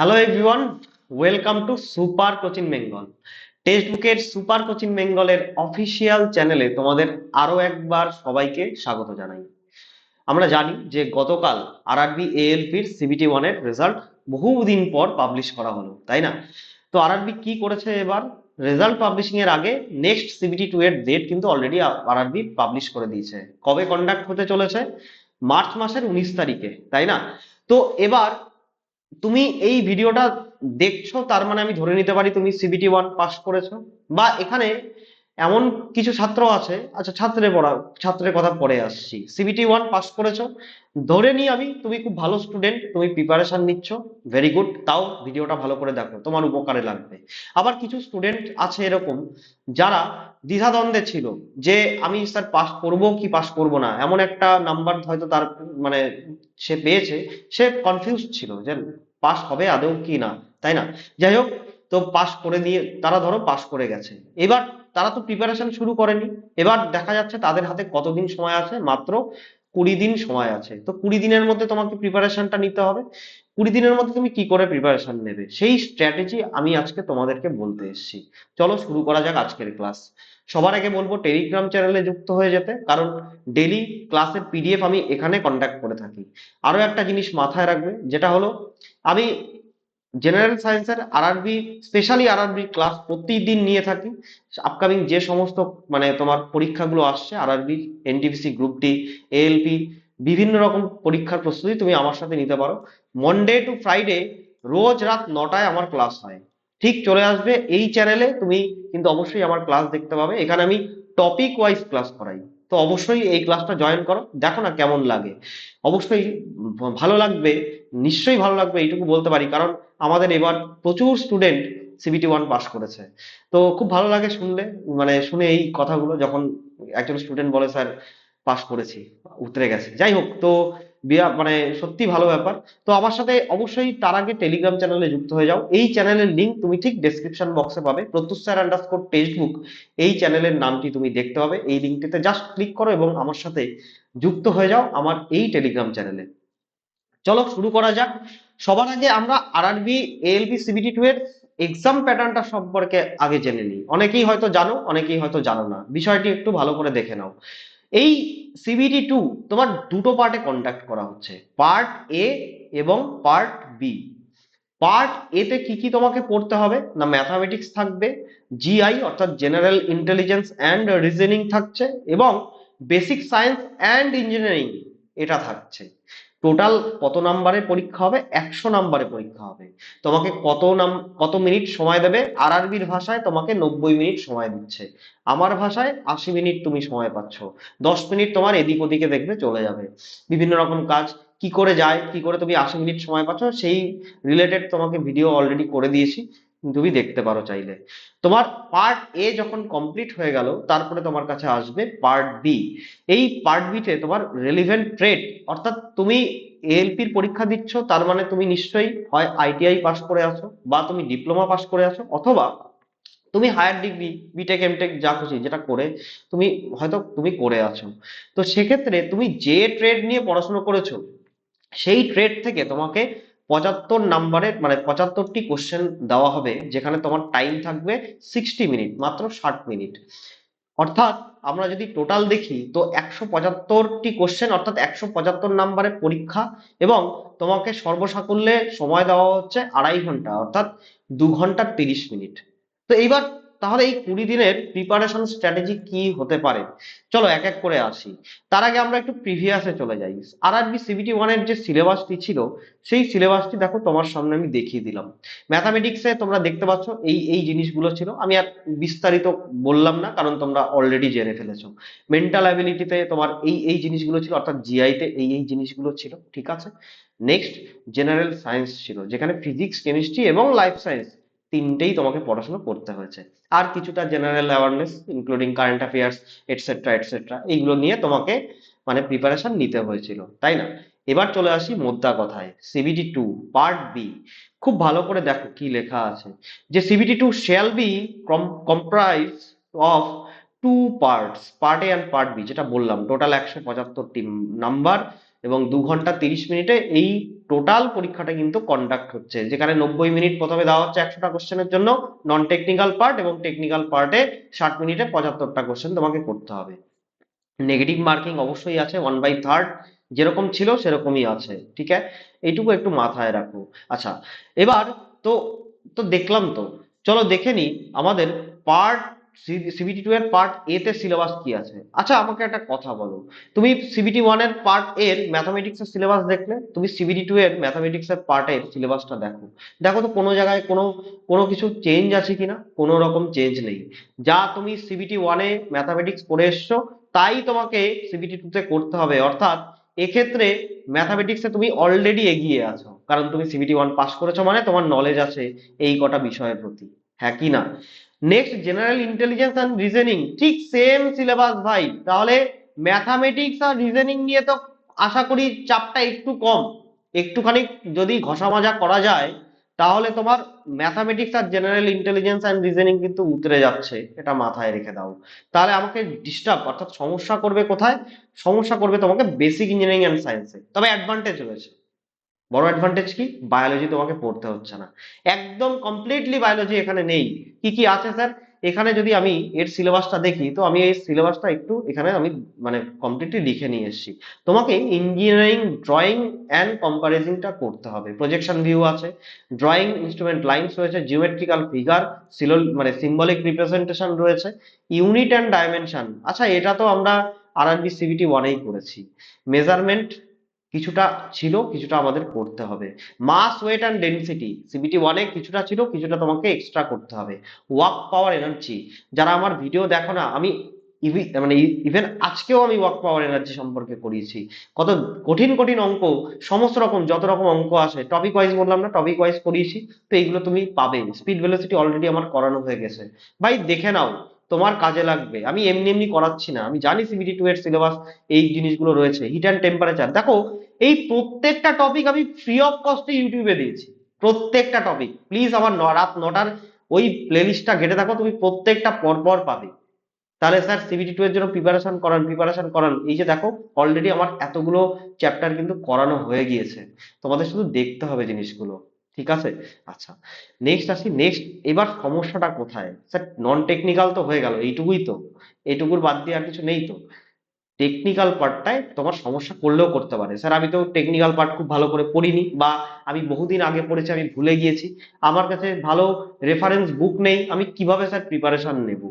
Hello everyone welcome to super coaching Bengal text বুকের super coaching বেঙ্গলের official চ্যানেলে তোমাদের আরও একবার সবাইকে স্বাগত জানাই। আমরা জানি যে গতকাল আরআরবি এএলপির সিবিটি ওয়ানের রেজাল্ট বহুদিন পর পাবলিশ করা হলো, তাই না? তো আরআরবি কি করেছে এবার? রেজাল্ট পাবলিশিং এর আগে নেক্সট সিবিটি টু এর ডেট কিন্তু অলরেডি আরআরবি পাবলিশ করে দিয়েছে। কবে কন্ডাক্ট হতে চলেছে? মার্চ মাসের উনিশ তারিখে, তাই না? তো এবার তুমি এই ভিডিওটা দেখছ, তার মানে আমি ধরে নিতে পারি তুমি সিবিটি ওয়ান পাস করেছ। বা এখানে এমন কিছু ছাত্র আছে। আচ্ছা ছাত্রে পড়া ছাত্রের কথা পরে আসছি। সিবিটি ওয়ান পাস করেছ। ধরে নিই আমি, তুমি খুব ভালো স্টুডেন্ট তুমি প্রিপারেশন নিচ্ছ। ভেরি গুড তাও ভিডিওটা ভালো করে দেখো, তোমার উপকারে লাগবে। আবার কিছু স্টুডেন্ট আছে এরকম, যারা দ্বিধাদ্বন্দ্বে ছিল যে আমি স্যার পাস করব কি পাস করব না। এমন একটা নাম্বার হয়তো তার মানে সে পেয়েছে, সে কনফিউজ ছিল যে পাস হবে আদৌ কি না, তাই না? যাই হোক, তো পাস করে দিয়ে, তারা ধরো পাস করে গেছে। এবার তারা তো প্রিপারেশন শুরু করেনি। এবার দেখা যাচ্ছে তাদের হাতে কতদিন সময় আছে? মাত্র কুড়ি দিন সময় আছে। তো কুড়ি দিনের মধ্যে তোমাকে প্রিপারেশনটা নিতে হবে। কুড়ি দিনের মধ্যে তুমি কি করে প্রিপারেশন নেবে? সেই স্ট্র্যাটেজি আমি আজকে তোমাদেরকে বলতে এসেছি। চলো শুরু করা যাক আজকের ক্লাস সবার আগে বলব টেলিগ্রাম চ্যানেলে যুক্ত হয়ে যেতে। কারণ ডেলি ক্লাসের পিডিএফ আমি এখানে কন্ট্যাক্ট করে থাকি। আরও একটা জিনিস মাথায় রাখবে, যেটা হলো আমি জেনারেল সায়েন্সের আর আরআরবি স্পেশালি আরআরবি ক্লাস প্রতিদিন নিয়ে থাকি। আপকামিং যে সমস্ত মানে তোমার পরীক্ষাগুলো আসছে আর RRB NTPC group D ALP বিভিন্ন রকম পরীক্ষার প্রস্তুতি তুমি আমার সাথে নিতে পারো। মনডে টু ফ্রাইডে রোজ রাত নটায় আমার ক্লাস হয়। ঠিক চলে আসবে এই চ্যানেলে তুমি কিন্তু অবশ্যই আমার ক্লাস দেখতে পাবে। এখানে আমি টপিক ওয়াইজ ক্লাস করাই। তো অবশ্যই এই ক্লাসটা জয়েন করো, দেখো না কেমন লাগে। অবশ্যই ভালো লাগবে, নিশ্চয়ই ভালো লাগবে, এইটুকু বলতে পারি। কারণ আমাদের এবার প্রচুর স্টুডেন্ট সিবিটি ওয়ান পাস করেছে। তো খুব ভালো লাগে শুনলে মানে শুনে এই কথাগুলো যখন একজন স্টুডেন্ট বলে, স্যার পাস করেছি, উতরে গেছে। যাই হোক, তো বিরা- মানে সত্যি ভালো ব্যাপার। তো আমার সাথে অবশ্যই তার আগে টেলিগ্রাম চ্যানেলে যুক্ত হয়ে যাও। এই চ্যানেলের লিংক তুমি ঠিক ডেসক্রিপশন বক্সে পাবে। প্রত্যুষ আন্ডারস্কোর টেক্সটবুক এই চ্যানেলের নামটি তুমি দেখতে পাবে। এই লিঙ্কটিতে জাস্ট ক্লিক করো এবং আমার সাথে যুক্ত হয়ে যাও আমার এই টেলিগ্রাম চ্যানেলে চলো শুরু করা যাক। সবার আগে আমরা আরআরবি এএলপি সিবিটি টু এর এক্সাম প্যাটার্নটা সম্পর্কে আগে জেনে নিই। অনেকেই হয়তো জানো, অনেকেই হয়তো জানো না। বিষয়টি একটু ভালো করে দেখে নাও। এই সিবিটি টু তোমার দুটো পার্টে কন্ডাক্ট করা হচ্ছে। পার্ট এ এবং পার্ট বি পার্ট এতে কি কি তোমাকে পড়তে হবে? না ম্যাথামেটিক্স থাকবে জিআই অর্থাৎ জেনারেল ইন্টেলিজেন্স অ্যান্ড রিজনিং থাকছে এবং বেসিক সায়েন্স অ্যান্ড ইঞ্জিনিয়ারিং এটা থাকছে। টোটাল কত নাম্বারের পরীক্ষা হবে? একশো নাম্বারের পরীক্ষা হবে। তোমাকে কত নাম, কত মিনিট সময় দেবে? আর আরবির ভাষায় তোমাকে নব্বই মিনিট সময় দিচ্ছে। আমার ভাষায় আশি মিনিট তুমি সময় পাচ্ছ। দশ মিনিট তোমার এদিক ওদিকে দেখবে চলে যাবে। বিভিন্ন রকম কাজ। কি করে যায়, কি করে তুমি আশি মিনিট সময় পাচ্ছ, সেই রিলেটেড তোমাকে ভিডিও অলরেডি করে দিয়েছি। তুমি দেখতে পারো চাইলে। তোমার পার্ট এ যখন কমপ্লিট হয়ে গেল, তারপরে তোমার কাছে আসবে পার্ট বি এই পার্ট বিতে তোমার রেলিভেন্ট ট্রেড অর্থাৎ তুমি এএলপির পরীক্ষা দিচ্ছ, তার মানে তুমি নিশ্চয়ই হয় আইটিআই পাস করে আসো বা তুমি ডিপ্লোমা পাস করে আসো অথবা তুমি হায়ার ডিগ্রি বিটেক এমটেক যা খুশি যেটা করে তুমি হয়তো তুমি করে আছো। তো সেক্ষেত্রে তুমি যে ট্রেড নিয়ে পড়াশোনা করেছ, সেই ট্রেড থেকে তোমাকে পঁচাত্তর নাম্বারের মানে পঁচাত্তরটি কোশ্চেন দেওয়া হবে, যেখানে তোমার টাইম থাকবে সিক্সটি মিনিট মাত্র ষাট মিনিট অর্থাৎ আমরা যদি টোটাল দেখি, তো একশো পঁচাত্তরটি কোশ্চেন অর্থাৎ একশো পঁচাত্তর নাম্বারের পরীক্ষা, এবং তোমাকে সর্বসাকুল্যে সময় দেওয়া হচ্ছে আড়াই ঘণ্টা, অর্থাৎ দু ঘণ্টা তিরিশ মিনিট তো এইবার তাহলে এই কুড়ি দিনের প্রিপারেশন স্ট্র্যাটেজি কি হতে পারে? চলো এক এক করে আসি। তার আগে আমরা একটু প্রিভিয়াসে চলে যাই। আরআরবি সিবিটি ওয়ানের যে সিলেবাসটি ছিল, সেই সিলেবাসটি দেখো তোমার সামনে আমি দেখিয়ে দিলাম। ম্যাথামেটিক্সে তোমরা দেখতে পাচ্ছ এই এই জিনিসগুলো ছিল। আমি আর বিস্তারিত বললাম না, কারণ তোমরা অলরেডি জেনে ফেলেছো। মেন্টাল অ্যাবিলিটিতে তোমার এই এই জিনিসগুলো ছিল, অর্থাৎ জিআইতে এই এই জিনিসগুলো ছিল, ঠিক আছে? নেক্সট জেনারেল সায়েন্স ছিল, যেখানে ফিজিক্স কেমিস্ট্রি এবং লাইফ সায়েন্স তিনটেই তোমাকে পড়াশোনা করতে হয়েছে। আর কিছুটা general awareness including current affairs etcetera etcetera এইগুলো নিয়ে তোমাকে মানে প্রিপারেশন নিতে হয়েছিল, তাই না? এবার চলে আসি মোদ্দা কথায় সিবিটি টু পার্ট বি খুব ভালো করে দেখো কি লেখা আছে। যে CBT two shall be comprise of two parts part A and part B যেটা বললাম টোটাল একশো পঁচাত্তরটি নাম্বার এবং দু ঘণ্টা তিরিশ মিনিটে এই টোটাল পরীক্ষাটা কিন্তু কন্ডাক্ট হচ্ছে। যেখানে নব্বই মিনিট প্রথমে দেওয়া হচ্ছে একশোটা কোশ্চেনের জন্য নন টেকনিক্যাল পার্ট এবং টেকনিক্যাল পার্টে ষাট মিনিটে পঁচাত্তরটা কোশ্চেন তোমাকে করতে হবে। নেগেটিভ মার্কিং অবশ্যই আছে ওয়ান বাই থার্ড যেরকম ছিল সেরকমই আছে, ঠিক আছে? এইটুকু একটু মাথায় রাখো। আচ্ছা এবার তো তো দেখলাম তো। চলো দেখে নি আমাদের পার্ট সিবিটি টু এর পার্ট এ তে সিলেবাস কি আছে? আচ্ছা আমাকে একটা কথা বলো। তুমি সিবিটি ওয়ানের পার্ট এর ম্যাথামেটিক্স এর সিলেবাস দেখলে? তুমি সিবিটি টু এর ম্যাথামেটিক্স এর পার্ট এর সিলেবাসটা দেখো। দেখো তো কোনো জায়গায় কোনো কোনো কিছু চেঞ্জ আছে কিনা? কোনো রকম চেঞ্জ নেই। যা তুমি সিবিটি ওয়ানে ম্যাথামেটিক্স পড়ে এসছো, তাই তোমাকে সিবিটি টু তে করতে হবে। অর্থাৎ, এক্ষেত্রে ম্যাথামেটিক্সে তুমি অলরেডি এগিয়ে আছো। কারণ তুমি সিবিটি ওয়ান পাস করেছ মানে তোমার নলেজ আছে এই কটা বিষয়ের প্রতি। হ্যাঁ কি না? Next general intelligence and reasoning ঠিক সেম সিলেবাস ভাই। তাহলে ম্যাথামেটিক্স আর রিজনিং নিয়ে তো আশা করি চাপটা একটু কম। একটুখানি যদি ঘষা মাজা করা যায়, তাহলে তোমার ম্যাথামেটিক্স আর জেনারেল ইন্টেলিজেন্স অ্যান্ড রিজনিং কিন্তু উতরে যাচ্ছে। এটা মাথায় রেখে দাও। তাহলে আমাকে ডিস্টার্ব অর্থাৎ সমস্যা করবে কোথায়? সমস্যা করবে তোমাকে বেসিক ইঞ্জিনিয়ারিং অ্যান্ড সায়েন্সে তবে অ্যাডভান্টেজ রয়েছে। বড় অ্যাডভান্টেজ কি? বায়োলজি তোমাকে পড়তে হচ্ছে না। একদম কমপ্লিটলি বায়োলজি এখানে নেই। কি কি আছে স্যার এখানে যদি আমি এর সিলেবাসটা দেখি, তো আমি এই সিলেবাসটা একটু এখানে আমি মানে কমপ্লিটলি লিখে নিয়ে এসেছি। তোমাকে ইঞ্জিনিয়ারিং ড্রয়িং অ্যান্ড কম্পারিজনটা করতে হবে। প্রজেকশন ভিউ আছে ড্রয়িং ইনস্ট্রুমেন্ট লাইন্স রয়েছে জিওমেট্রিক্যাল ফিগার সিলো মানে সিম্বলিক রিপ্রেজেন্টেশন রয়েছে ইউনিট অ্যান্ড ডাইমেনশন আচ্ছা এটা তো আমরা আর আরবি সিবিটি ওয়ানেই করেছি। মেজারমেন্ট কিছুটা ছিল, কিছুটা আমাদের করতে হবে। Mass weight and density CBT ওয়ানে কিছুটা ছিল, কিছুটা তোমাকে এক্সট্রা করতে হবে। ওয়ার্ক পাওয়ার এনার্জি যারা আমার ভিডিও দেখো না, আমি মানে ইভেন আজকেও আমি ওয়ার্ক পাওয়ার এনার্জি সম্পর্কে করিয়েছি। কত কঠিন কঠিন অঙ্ক, সমস্ত রকম, যত রকম অঙ্ক আসে টপিক ওয়াইজ বললাম না টপিক ওয়াইজ করিয়েছি, তো এইগুলো তুমি পাবে। স্পিড ভেলোসিটি অলরেডি আমার করানো হয়ে গেছে। ভাই, দেখে নাও তোমার কাজে লাগবে। আমি এমনি এমনি করাচ্ছি না। আমি জানি সিবিটি টু এর সিলেবাস এই জিনিসগুলো রয়েছে। হিট অ্যান্ড টেম্পারেচার দেখো, এই প্রত্যেকটা টপিক আমি ফ্রি অফ কস্টে ইউটিউবে দিয়েছি। প্রত্যেকটা টপিক প্লিজ আমার ন- রাত নটার ওই প্লেলিস্টটা ঘেটে দেখো, তুমি প্রত্যেকটা পরপর পাবে। তাহলে স্যার সিবিটি টু এর জন্য প্রিপারেশন করান প্রিপারেশন করান। এই যে দেখো অলরেডি আমার এতগুলো চ্যাপ্টার কিন্তু করানো হয়ে গিয়েছে। তোমাদের শুধু দেখতে হবে জিনিসগুলো। ঠিক আছে? আচ্ছা নেক্সট আসি নেক্সট এবার সমস্যাটা কোথায়? স্যার নন টেকনিক্যাল তো হয়ে গেল, এইটুকুই তো। এইটুকুর বাদ দিয়ে আর কিছু নেই তো। টেকনিক্যাল পার্টটায় তোমার সমস্যা করলেও করতে পারে। স্যার, আমি তো টেকনিক্যাল পার্ট খুব ভালো করে পড়িনি বা আমি বহুদিন আগে পড়েছি, আমি ভুলে গিয়েছি। আমার কাছে ভালো রেফারেন্স বুক নেই, আমি কীভাবে স্যার প্রিপারেশন নেব?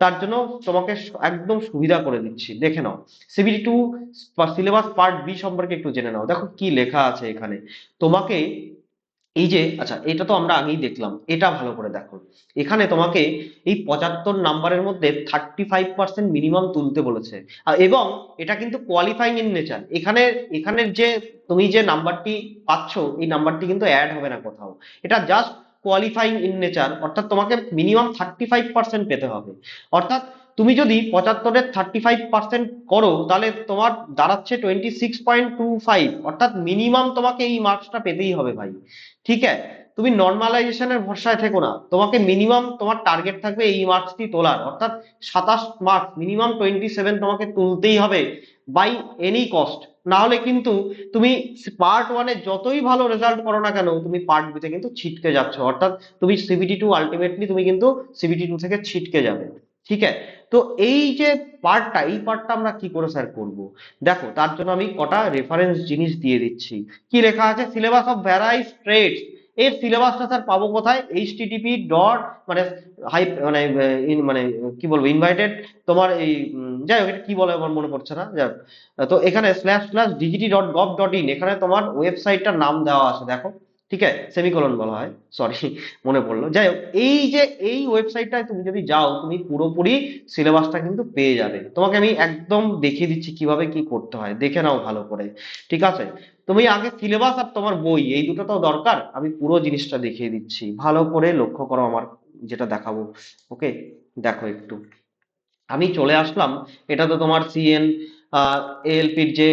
তার জন্য তোমাকে একদম সুবিধা করে দিচ্ছি। দেখে নাও CBT two syllabus part B সম্পর্কে একটু জেনে নাও। দেখো কি লেখা আছে এখানে। তোমাকে এই যে আচ্ছা এটা তো আমরা আগেই দেখলাম, এটা ভালো করে দেখো। এখানে তোমাকে এই পঁচাত্তর নাম্বারের মধ্যে থার্টি ফাইভ পার্সেন্ট মিনিমাম তুলতে বলেছে। এবং এটা কিন্তু কোয়ালিফাইং ইন নেচার এখানে, এখানের যে, তুমি যে নাম্বারটি পাচ্ছ, এই নাম্বারটি কিন্তু অ্যাড হবে না কোথাও। এটা জাস্ট কোয়ালিফাইং ইন নেচার অর্থাৎ তোমাকে মিনিমাম থার্টি ফাইভ পার্সেন্ট পেতে হবে। অর্থাৎ তুমি যদি পঁচাত্তরের থার্টি ফাইভ পার্সেন্ট করো, তাহলে তোমার দাঁড়াচ্ছে twenty six point two five অর্থাৎ মিনিমাম তোমাকে এই মার্কসটা পেতেই হবে ভাই। ঠিক আছে? তুমি নর্মালাইজেশনের ভরসায় থেকো না। তোমাকে মিনিমাম তোমার টার্গেট থাকবে এই মার্কসটি তোলার, অর্থাৎ সাতাশ মার্কস মিনিমাম টোয়েন্টি সেভেন তোমাকে তুলতেই হবে বাই এনি কস্ট না হলে কিন্তু তুমি পার্ট ওয়ানে যতই ভালো রেজাল্ট করো না কেন, তুমি পার্ট বিতে কিন্তু ছিটকে যাচ্ছ। অর্থাৎ তুমি সিবিটি টু আলটিমেটলি তুমি কিন্তু সিবিটি টু থেকে ছিটকে যাবে। ঠিক আছে? তো এই যে পার্টটা এই পার্টটা আমরা কি করে স্যার করব? দেখো, তার জন্য আমি কটা রেফারেন্স জিনিস দিয়ে দিচ্ছি। কি লেখা আছে? সিলেবাস অফ ভ্যারাইস ট্রেডস এর সিলেবাসটা স্যার পাবো কোথায়? এইচটিটিপি ডট মানে হাই মানে মানে কি বলব ইনভাইটেড তোমার এই যাই হোক, এটা কি বলে আমার মনে পড়ছে না? যাই তো এখানে slash slash DGT dot gov dot in এখানে তোমার ওয়েবসাইটটার নাম দেওয়া আছে, দেখো। ঠিক আছে? সেমিকোলন বলা হয়। সরি মনে পড়ল। যাই হোক এই যে এই ওয়েবসাইটটায় তুমি যদি যাও, তুমি পুরোপুরি সিলেবাসটা কিন্তু পেয়ে যাবে। তোমাকে আমি একদম দেখিয়ে দিচ্ছি কীভাবে কি করতে হয়। দেখে নাও ভালো করে। ঠিক আছে? তুমি আগে সিলেবাস আর তোমার বই, এই দুটো তো দরকার। আমি পুরো জিনিসটা দেখিয়ে দিচ্ছি। ভালো করে লক্ষ্য করো আমার, যেটা দেখাবো। ওকে দেখো একটু। আমি চলে আসলাম। এটা তো তোমার সিএন এলপির যে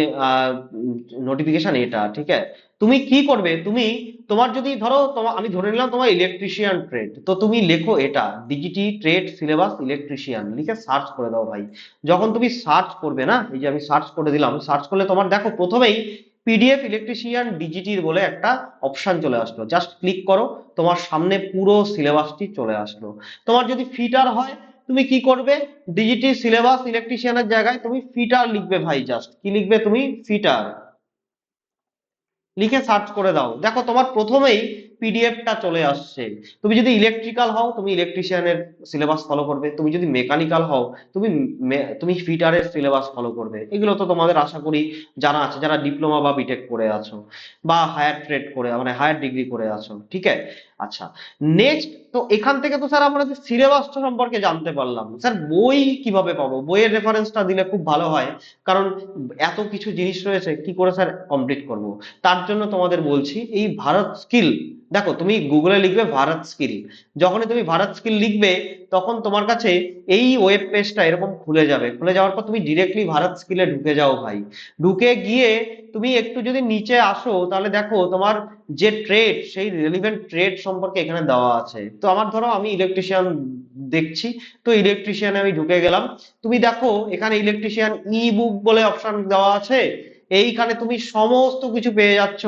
নোটিফিকেশন এটা, ঠিক আছে? তুমি কি করবে? তুমি তোমার যদি ধরো তোমার আমি ধরে নিলাম তোমার ইলেকট্রিশিয়ান ট্রেড তো তুমি লেখো এটা ডিজিটি ট্রেড সিলেবাস ইলেকট্রিশিয়ান লিখে সার্চ করে দাও ভাই। যখন তুমি সার্চ করবে না, এই যে আমি সার্চ করে দিলাম সার্চ করলে তোমার দেখো প্রথমেই পিডিএফ ইলেকট্রিশিয়ান ডিজিটির বলে একটা অপশন চলে আসলো। জাস্ট ক্লিক করো, তোমার সামনে পুরো সিলেবাসটি চলে আসলো। তোমার যদি ফিটার হয়, তুমি কি করবে? ডিজিটি সিলেবাস ইলেকট্রিশিয়ানের জায়গায় তুমি ফিটার লিখবে ভাই জাস্ট কি লিখবে? তুমি ফিটার লিখে সার্চ করে দাও। দেখো তোমার প্রথমেই পিডিএফটা চলে আসছে। তুমি যদি ইলেকট্রিক্যাল হও, তুমি ইলেকট্রিশিয়ানের সিলেবাস ফলো করবে। তুমি যদি মেকানিক্যাল হও, তুমি তুমি ফিটারের সিলেবাস ফলো করবে। এগুলো তো তোমাদের আশা করি জানা আছে, যারা ডিপ্লোমা বা বিটেক করে আছো বা হায়ার ট্রেড করে মানে হায়ার ডিগ্রি করে আছো, ঠিক আছে? আচ্ছা নেক্সট তো এখান থেকে তো স্যার আমরা সিলেবাসটা সম্পর্কে জানতে পারলাম। স্যার বই কীভাবে পাবো? বইয়ের রেফারেন্সটা দিলে খুব ভালো হয়, কারণ এত কিছু জিনিস রয়েছে, কি করে স্যার কমপ্লিট করব? তার জন্য তোমাদের বলছি, এই ভারত স্কিল দেখো তুমি গুগলে লিখবে ভারত স্কিল যখনই তুমি ভারত স্কিল লিখবে, তখন তোমার কাছে এই ওয়েব পেজটা এরকম খুলে যাবে। খুলে যাওয়ার পর তুমি ডিরেক্টলি ভারত স্কিলে ঢুকে যাও ভাই। ঢুকে গিয়ে তুমি একটু যদি নিচে আসো, তাহলে দেখো তোমার যে ট্রেড সেই রেলিভেন্ট ট্রেড সম্পর্কে এখানে দেওয়া আছে। তো আমার ধরো আমি ইলেকট্রিশিয়ান দেখছি, তো ইলেকট্রিশিয়ানে আমি ঢুকে গেলাম। তুমি দেখো এখানে ইলেকট্রিশিয়ান ই বুক বলে অপশন দেওয়া আছে। এইখানে তুমি সমস্ত কিছু পেয়ে যাচ্ছ।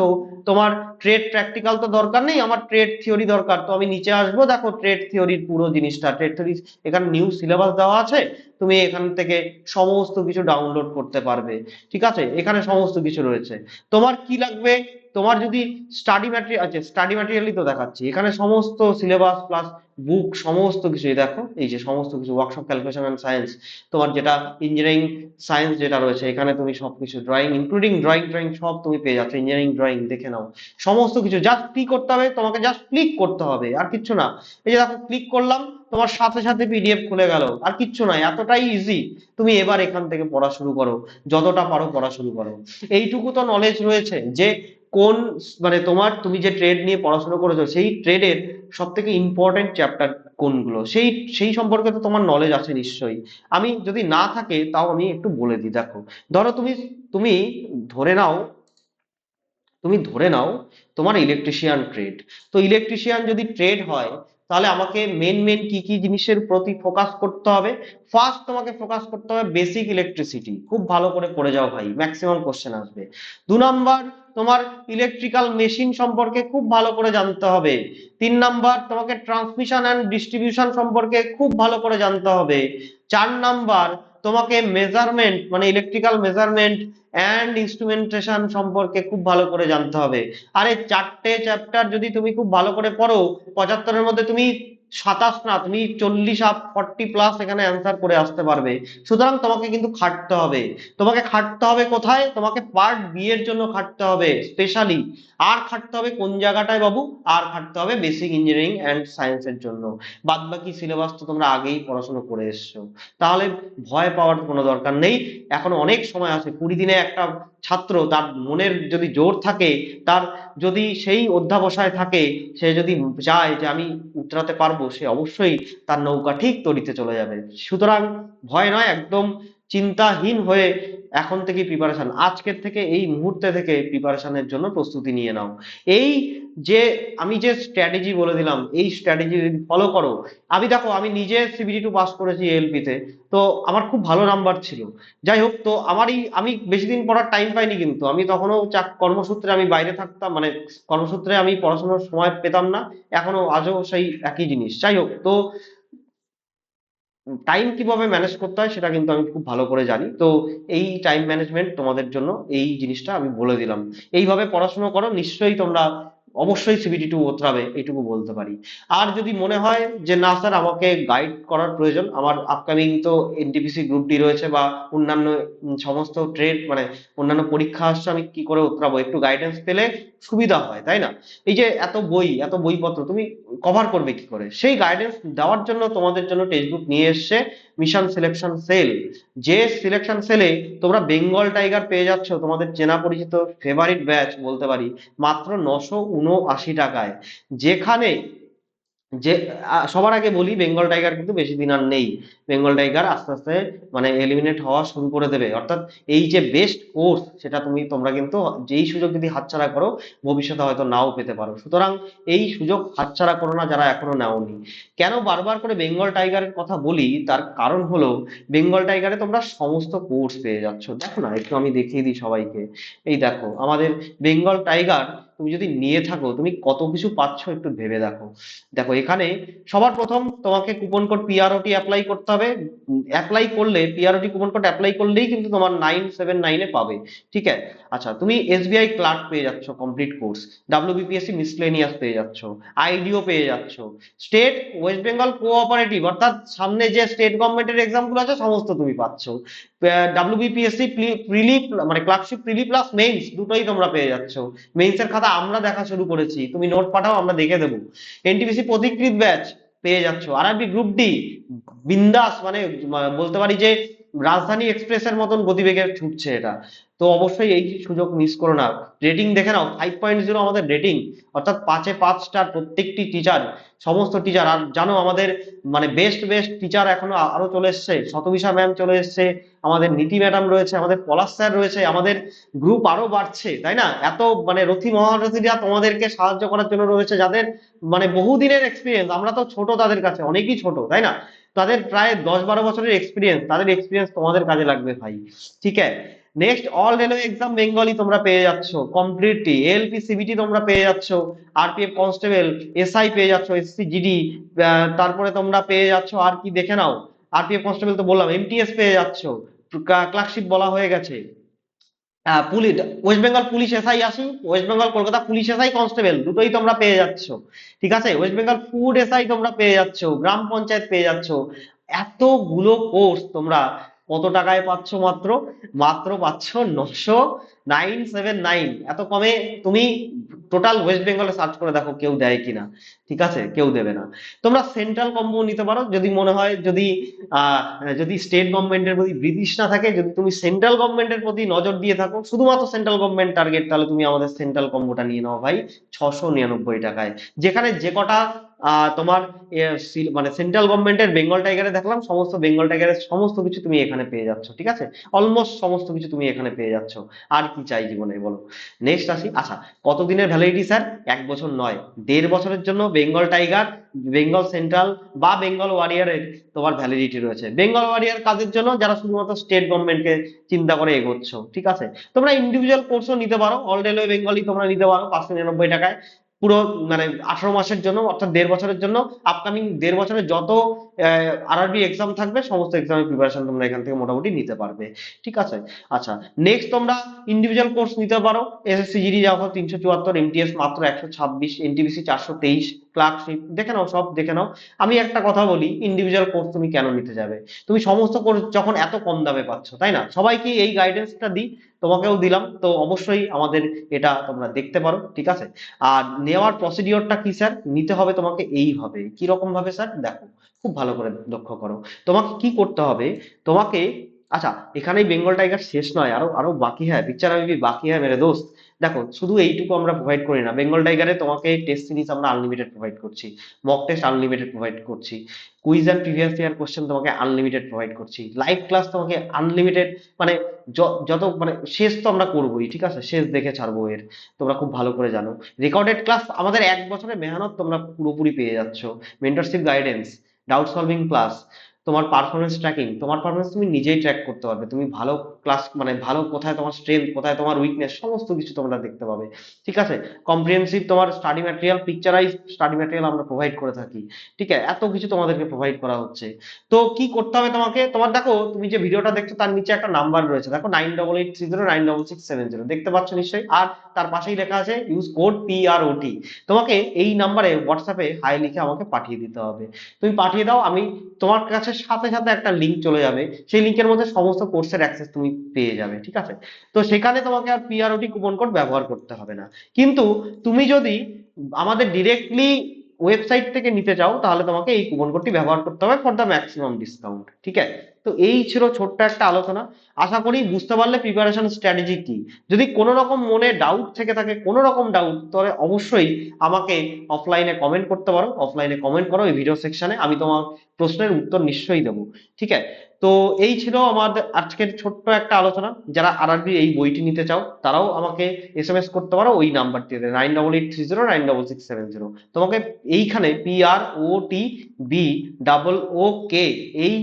তোমার ট্রেড প্র্যাকটিক্যাল তো দরকার নেই, আমার ট্রেড থিওরি দরকার। তো আমি নিচে আসব, দেখো ট্রেড থিওরির পুরো জিনিসটা। ট্রেড থিওরি এখানে নিউ সিলেবাস দেওয়া আছে, তুমি এখান থেকে সমস্ত কিছু ডাউনলোড করতে পারবে। ঠিক আছে? এখানে সমস্ত কিছু রয়েছে। তোমার কি লাগবে? তোমার যদি স্টাডি ম্যাটেরিয়াল আছে স্টাডি ম্যাটেরিয়ালই তো দেখাচ্ছি। এখানে সমস্ত সিলেবাস প্লাস বুক সমস্ত কিছুই দেখো। এই যে সমস্ত কিছু ওয়ার্কশপ ক্যালকুলেশন অ্যান্ড সায়েন্স তোমার যেটা ইঞ্জিনিয়ারিং সায়েন্স যেটা রয়েছে, এখানে তুমি সবকিছু ড্রয়িং ইনক্লুডিং ড্রয়িং ড্রয়িং সব তুমি পেয়ে যাচ্ছ। ইঞ্জিনিয়ারিং ড্রয়িং দেখে নাও। সমস্ত কিছু জাস্ট কি করতে হবে, তোমাকে জাস্ট ক্লিক করতে হবে, আর কিচ্ছু না। এই যে দেখো ক্লিক করলাম, তোমার সাথে সাথে পিডিএফ খুলে গেল, আর কিচ্ছু নয় এতটাই ইজি তুমি এবার এখান থেকে পড়া শুরু করো, যতটা পারো পড়া শুরু করো। এইটুকু তো নলেজ রয়েছে যে কোন মানে তোমার, তুমি যে ট্রেড নিয়ে পড়াশোনা করেছ, সেই ট্রেডের সব থেকে ইম্পর্টেন্ট চ্যাপ্টার কোনগুলো? সেই সেই সম্পর্কে তো তোমার নলেজ আছে নিশ্চয়ই। আমি যদি না থাকে, তাও আমি একটু বলে দিই, দেখো। ধরো তুমি তুমি ধরে নাও তুমি ধরে নাও তোমার ইলেকট্রিশিয়ান ট্রেড তো ইলেকট্রিশিয়ান যদি ট্রেড হয়, তাহলে আমাকে মেন মেন কি কি জিনিসের প্রতি ফোকাস করতে হবে? ফার্স্ট তোমাকে ফোকাস করতে হবে বেসিক ইলেকট্রিসিটি খুব ভালো করে পড়ে যাও ভাই ম্যাক্সিমাম কোশ্চেন আসবে। দু নাম্বার, তোমার ইলেকট্রিক্যাল মেশিন সম্পর্কে খুব ভালো করে জানতে হবে। তিন নাম্বার, তোমাকে ট্রান্সমিশন অ্যান্ড ডিস্ট্রিবিউশন সম্পর্কে খুব ভালো করে জানতে হবে। চার নাম্বার তোমাকে মেজারমেন্ট মানে ইলেকট্রিক্যাল মেজারমেন্ট অ্যান্ড ইনস্ট্রুমেন্টেশন সম্পর্কে খুব ভালো করে জানতে হবে। আরে চারটে চ্যাপ্টার যদি তুমি খুব ভালো করে পড়ো, পঁচাত্তরের মধ্যে তুমি সাতাশ না, তুমি চল্লিশ আপ ফর্টি প্লাস এখানে অ্যান্সার করে আসতে পারবে। সুতরাং তোমাকে কিন্তু খাটতে হবে। তোমাকে খাটতে হবে কোথায়? তোমাকে পার্ট বি এর জন্য খাটতে হবে স্পেশালি আর খাটতে হবে কোন জায়গাটায় বাবু? আর খাটতে হবে বেসিক ইঞ্জিনিয়ারিং অ্যান্ড সায়েন্সের জন্য। বাদ বাকি সিলেবাস তো তোমরা আগেই পড়াশোনা করে এসছো। তাহলে ভয় পাওয়ার কোনো দরকার নেই। এখন অনেক সময় আছে, কুড়ি দিনে একটা ছাত্র তার মনের যদি জোর থাকে, তার যদি সেই অধ্যাবসায় থাকে, সে যদি যায় যে আমি উতরাতে পারব, সে অবশ্যই তার নৌকা ঠিক তরিতে চলে যাবে। সুতরাং ভয় নয়, একদম চিন্তাহীন হয়ে এখন থেকে প্রিপারেশন আজকের থেকে এই মুহূর্তে থেকে প্রিপারেশনের জন্য প্রস্তুতি নিয়ে নাও। এই যে আমি যে স্ট্র্যাটেজি বলে দিলাম, এই স্ট্র্যাটেজি যদি ফলো করো, আমি দেখো, আমি নিজে সিবিডি টু পাস করেছি এলপি তে, তো আমার খুব ভালো নাম্বার ছিল। যাই হোক, তো আমারই, আমি বেশি দিন পড়ার টাইম পাইনি কিন্তু, আমি তখনও চাক, কর্মসূত্রে আমি বাইরে থাকতাম মানে কর্মসূত্রে আমি পড়াশোনার সময় পেতাম না এখনও আজও সেই একই জিনিস। যাই হোক, তো টাইম কীভাবে ম্যানেজ করতে হয় সেটা কিন্তু আমি খুব ভালো করে জানি। তো এই টাইম ম্যানেজমেন্ট তোমাদের জন্য এই জিনিসটা আমি বলে দিলাম। এইভাবে পড়াশোনা করো, নিশ্চয়ই তোমরা অবশ্যই সিবিটি টু ওতরাবে এইটুকু বলতে পারি। আর যদি মনে হয় যে, না স্যার, আমাকে গাইড করার প্রয়োজন, আমার আপকামিং তো এনটিপিসি গ্রুপ ডি রয়েছে বা অন্যান্য সমস্ত ট্রেড মানে অন্যান্য পরীক্ষা আসছে, আমি কি করে উতরাবো একটু গাইডেন্স পেলে সুবিধা হয়, তাই না? এই যে, এত বই, এত বইপত্র, তুমি কভার করবে কি করে? সেই গাইডেন্স দেওয়ার জন্য তোমাদের জন্য টেক্সট বুক নিয়ে এসছে মিশন সিলেকশন সেল যে সিলেকশন সেলে তোমরা বেঙ্গল টাইগার পেয়ে যাচ্ছ, তোমাদের চেনা পরিচিত ফেভারিট ব্যাচ বলতে পারি, মাত্র নশো টাকায়। যেখানে যে সবার আগে বলি বেঙ্গল টাইগার কিন্তু বেশি দিন আর নেই। বেঙ্গল টাইগার আস্তে আস্তে মানে এলিমিনেট হওয়া শুরু করে দেবে। অর্থাৎ এই যে বেস্ট কোর্স সেটা তুমি, তোমরা কিন্তু যেই সুযোগ যদি হাতছাড়া করো, ভবিষ্যতে হয়তো নাও পেতে পারো। সুতরাং এই সুযোগ হাতছাড়া করো না যারা এখনও নেওনি। কেন বারবার করে বেঙ্গল টাইগারের কথা বলি? তার কারণ হলো বেঙ্গল টাইগারে তোমরা সমস্ত কোর্স পেয়ে যাচ্ছ। দেখো না, একটু আমি দেখিয়ে দিই সবাইকে। এই দেখো, আমাদের বেঙ্গল টাইগার তুমি যদি নিয়ে থাকো, তুমি কত কিছু পাচ্ছ একটু ভেবে দেখো। দেখো, এখানে সবার প্রথম তোমাকে কুপন কোড পিআরওটি অ্যাপ্লাই করতে হবে। অ্যাপ্লাই করলে পিআরওটি কুপন কোড অ্যাপ্লাই করলেই কিন্তু তোমার নাইন সেভেন নাইনে পাবে। ঠিক আছে? আচ্ছা তুমি এসবিআই ক্লার্ক পেয়ে যাচ্ছ কমপ্লিট কোর্স ডাব্লিউবিপিএসসি মিসলেনিয়াস পেয়ে যাচ্ছ আইডিও পেয়ে যাচ্ছ। স্টেট ওয়েস্ট বেঙ্গল কোঅপারেটিভ অর্থাৎ সামনে যে স্টেট গভর্নমেন্টের এক্সামগুলো আছে, সমস্ত তুমি পাচ্ছ। ডাব্লিউবিপিএসসি প্রিলি মানে ক্লার্কশিপ প্রিলি প্লাস মেইনস দুটোই তোমরা পেয়ে যাচ্ছ। মেইনসের খাতা আমরা দেখা শুরু করেছি, তুমি নোট পাঠাও, আমরা দেখে দেবো। এনটিপিসি প্রতিকৃত ব্যাচ পেয়ে যাচ্ছ। আর গ্রুপ ডি বিন্দাস মানে বলতে পারি যে রাজধানী এক্সপ্রেসের মতন গতিবেগে ছুটছে এটা। তো অবশ্যই এই সুযোগ মিস করো না। রেটিং দেখে নাও ফাইভ পয়েন্ট জিরো আমাদের রেটিং অর্থাৎ পাঁচে পাঁচ স্টার প্রত্যেকটি টিচার সমস্ত টিচার আর জানো আমাদের মানে বেস্ট বেস্ট টিচার এখনও আরও চলে এসছে, শতবিশা ম্যাম চলে এসছে, আমাদের নীতি ম্যাডাম রয়েছে, আমাদের পলাশ স্যার রয়েছে, আমাদের গ্রুপ আরও বাড়ছে, তাই না? এত মানে রথি মহারথীরা তোমাদেরকে সাহায্য করার জন্য রয়েছে, যাদের মানে বহুদিনের এক্সপিরিয়েন্স আমরা তো ছোট তাদের কাছে, অনেকই ছোট, তাই না? তাদের প্রায় দশ বারো বছরের এক্সপিরিয়েন্স তাদের এক্সপিরিয়েন্স তোমাদের কাজে লাগবে ভাই। ঠিক আছে? Next all railway exam Bengali তোমরা পেয়ে যাচ্ছ কমপ্লিটলি এলপি সিবিটি তোমরা পেয়ে যাচ্ছ আরপিএফ কনস্টেবল এসআই পেয়ে যাচ্ছ এসসি জিডি তারপরে তোমরা পেয়ে যাচ্ছ আর কি দেখে নাও। আরপিএফ কনস্টেবল তো বললাম এমটিএস পেয়ে যাচ্ছ। ক্লার্কশিপ বলা হয়ে গেছে। Police west Bengal police SI আসি west Bengal Kolkata police SI constable দুটোই তোমরা পেয়ে যাচ্ছ, ঠিক আছে? ওয়েস্ট বেঙ্গল ফুড এসআই তোমরা পেয়ে যাচ্ছ, গ্রাম পঞ্চায়েত পেয়ে যাচ্ছ, এতগুলো কোর্স তোমরা কত টাকায় পাচ্ছ মাত্র? মাত্র পাচ্ছ নশো নাইন সেভেন নাইন। এত কমে তুমি টোটাল ওয়েস্ট বেঙ্গলে সার্চ করে দেখো কেউ দেয় কিনা। ঠিক আছে? কেউ দেবে না। তোমরা সেন্ট্রাল কম্বো নিতে পারো। যদি মনে হয়, যদি যদি স্টেট গভর্নমেন্টের প্রতি ব্রিটিশ না থাকে, যদি তুমি সেন্ট্রাল গভর্নমেন্টের প্রতি নজর দিয়ে থাকো, শুধুমাত্র সেন্ট্রাল গভর্নমেন্ট টার্গেট তাহলে তুমি আমাদের সেন্ট্রাল কম্বোটা নিয়ে নাও ভাই, ছশো নিরানব্বই টাকায়। যেখানে যে কটা তোমার মানে সেন্ট্রাল গভর্নমেন্টের বেঙ্গল টাইগারে দেখলাম, সমস্ত বেঙ্গল টাইগারের সমস্ত কিছু তুমি এখানে পেয়ে যাচ্ছ, ঠিক আছে? অলমোস্ট সমস্ত কিছু তুমি এখানে পেয়ে যাচ্ছ। আর কি চাই জীবনে, বলো? নেক্সট আসি। আচ্ছা কতদিনের ভ্যালিডিটি স্যার এক বছর নয়, দেড় বছরের জন্য বেঙ্গল টাইগার বেঙ্গল সেন্ট্রাল বা বেঙ্গল ওয়ারিয়ারের তোমার ভ্যালিডিটি রয়েছে। বেঙ্গল ওয়ারিয়ার কাজের জন্য যারা শুধুমাত্র স্টেট গভর্নমেন্টকে চিন্তা করে এগোচ্ছ, ঠিক আছে? তোমরা ইন্ডিভিজুয়াল কোর্সও নিতে পারো। অল রেলওয়ে বেঙ্গলি তোমরা নিতে পারো, পাঁচশো নিরানব্বই টাকায়। পুরো মানে আঠারো মাসের জন্য, অর্থাৎ দেড় বছরের জন্য আপকামিং দেড় বছরের যত আরআরবি এক্সাম থাকবে, সমস্ত এক্সামের প্রিপারেশন তোমরা এখান থেকে মোটামুটি নিতে পারবে। ঠিক আছে? আচ্ছা নেক্সট তোমরা ইন্ডিভিজুয়াল কোর্স নিতে পারো এস এসএসসি জিডি যাও তিনশো চুয়াত্তর এমটিএস মাত্র একশো ছাব্বিশ এনটিবিসি চারশো তেইশ। ক্লার্কশিপ দেখে নাও, সব দেখে নাও। আমি একটা কথা বলি ইন্ডিভিজুয়াল কোর্স তুমি কেন নিতে যাবে? তুমি সমস্ত কোর্স যখন এত কম দামে পাচ্ছ, তাই না? সবাইকে এই গাইডেন্সটা দিই, তোমাকেও দিলাম, তো অবশ্যই আমাদের এটা তোমরা দেখতে পারো, ঠিক আছে? আর নেওয়ার প্রসিডিওরটা কি স্যার নিতে হবে তোমাকে এইভাবে। কি রকম ভাবে স্যার দেখো, খুব ভালো করে লক্ষ্য করো। তোমাকে কি করতে হবে? তোমাকে আচ্ছা এখানেই বেঙ্গল টাইগার শেষ নয়, আরও আরও বাকি হ্যাঁ পিকচার আমি বাকি হ্যাঁ মেরে দোস্ত। দেখো, শুধু এইটুকু আমরা প্রোভাইড করি না। বেঙ্গল টাইগারে তোমাকে টেস্ট সিরিজ আমরা আনলিমিটেড প্রোভাইড করছি। মক টেস্ট আনলিমিটেড প্রোভাইড করছি। Quiz and previous year question তোমাকে আনলিমিটেড প্রোভাইড করছি। লাইভ ক্লাস তোমাকে আনলিমিটেড মানে যত মানে শেষ তো আমরা করবোই, ঠিক আছে? শেষ দেখে ছাড়বো এর। তোমরা খুব ভালো করে জানো। রেকর্ডেড ক্লাস আমাদের এক বছরের মেহনত তোমরা পুরোপুরি পেয়ে যাচ্ছ। Mentorship guidance doubt solving class তোমার পারফরমেন্স ট্র্যাকিং তোমার পারফরমেন্স তুমি নিজেই ট্র্যাক করতে পারবে। তুমি ভালো ক্লাস মানে ভালো কোথায় তোমার স্ট্রেংথ কোথায় তোমার উইকনেস সমস্ত কিছু তোমরা দেখতে পাবে। ঠিক আছে? কম্প্রিহেন্সিভ তোমার study material picturise study material আমরা প্রোভাইড করে থাকি। ঠিক আছে? এত কিছু তোমাদেরকে প্রোভাইড করা হচ্ছে। তো কি করতে হবে তোমাকে? তোমার দেখো, তুমি যে ভিডিওটা দেখছ, তার নিচে একটা নাম্বার রয়েছে। দেখো nine double eight three zero nine double six seven zero দেখতে পাচ্ছ নিশ্চয়ই? আর তার পাশেই লেখা আছে ইউজ কোড পি আর তোমাকে এই নাম্বারে হোয়াটসঅ্যাপে হাই লিখে আমাকে পাঠিয়ে দিতে হবে। তুমি পাঠিয়ে দাও, আমি তোমার কাছে সাথে সাথে একটা লিংক চলে যাবে। সেই লিঙ্কের মধ্যে সমস্ত কোর্সের অ্যাক্সেস তুমি পেয়ে যাবে, ঠিক আছে? তো সেখানে তোমাকে আর পিআরওটি কুপন কোড ব্যবহার করতে হবে না। কিন্তু তুমি যদি আমাদের ডিরেক্টলি ওয়েবসাইট থেকে নিতে চাও, তাহলে তোমাকে এই কুপন কোডটি ব্যবহার করতে হবে ফর দ্য ম্যাক্সিমাম ডিসকাউন্ট ঠিক আছে? তো এই ছিল ছোট্ট একটা আলোচনা। আশা করি বুঝতে পারলে প্রিপারেশন স্ট্র্যাটেজি কি। যদি কোনো রকম মনে ডাউট থেকে থাকে, কোনো রকম ডাউট তাহলে অবশ্যই আমাকে অফলাইনে কমেন্ট করতে পারো। অফলাইনে কমেন্ট করো, এই ভিডিও সেকশনে আমি তোমার প্রশ্নের উত্তর নিশ্চয়ই দেবো। ঠিক আছে? তো এই ছিল আমাদের আজকের ছোট্ট একটা আলোচনা। যারা আরআরবি এই বইটি নিতে চাও, তারাও আমাকে এস এম এস করতে পারো। ওই নাম্বারটিতে nine double eight three zero nine double six seven zero তোমাকে এইখানে P R O T B double O K এই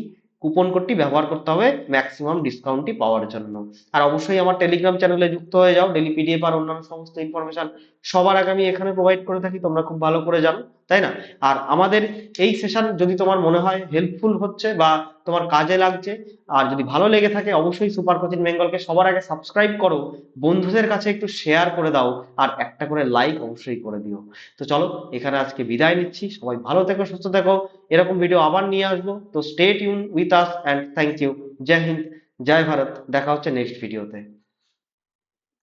কুপন কোডটি ব্যবহার করতে হবে ম্যাক্সিমাম ডিসকাউন্টটি পাওয়ার জন্য। আর অবশ্যই আমার টেলিগ্রাম চ্যানেলে যুক্ত হয়ে যাও ডেলি পিডিএফ আর অন্যান্য সমস্ত ইনফরমেশন সবার আগে আমি এখানে প্রোভাইড করে থাকি, তোমরা খুব ভালো করে জানো। তাই না? আর আমাদের এই সেশন যদি তোমার মনে হয় হেল্পফুল হচ্ছে বা তোমার কাজে লাগছে, আর যদি ভালো লেগে থাকে অবশ্যই সুপার কোচিং বেঙ্গলকে সবার আগে সাবস্ক্রাইব করো, বন্ধুদের কাছে একটু শেয়ার করে দাও, আর একটা করে লাইক অবশ্যই করে দিও। তো চলো, এখানে আজকে বিদায় নিচ্ছি। সবাই ভালো থেকো, সুস্থ থেকো। এরকম ভিডিও আবার নিয়ে আসব। তো stay tune with us and thank you জয় হিন্দ জয় ভারত দেখা হচ্ছে নেক্সট ভিডিওতে